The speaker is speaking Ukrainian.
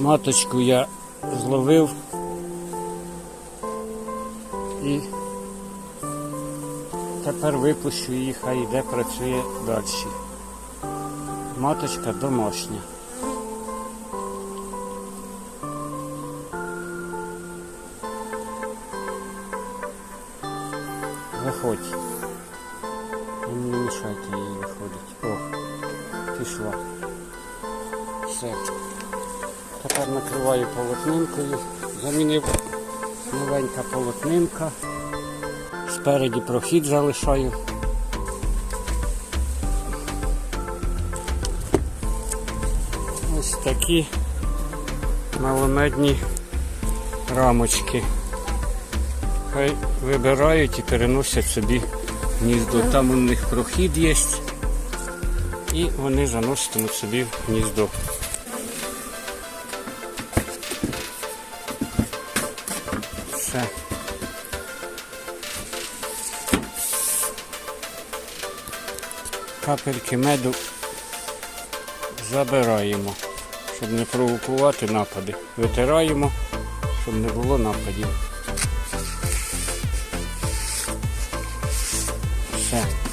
Маточку я зловив і тепер випущу її, хай йде працює далі. Маточка домашня. Виходь. Не мішайте їй виходить. О, пішла. Все. Тепер накриваю полотнинкою. Замінив новенька полотнинка. Спереді прохід залишаю. Ось такі маломедні рамочки. Хай вибирають і переносять собі гніздо. Там у них прохід є. І вони заноситимуть собі в гніздо. Все. Капельки меду забираємо, щоб не провокувати напади. Витираємо, щоб не було нападів. Все.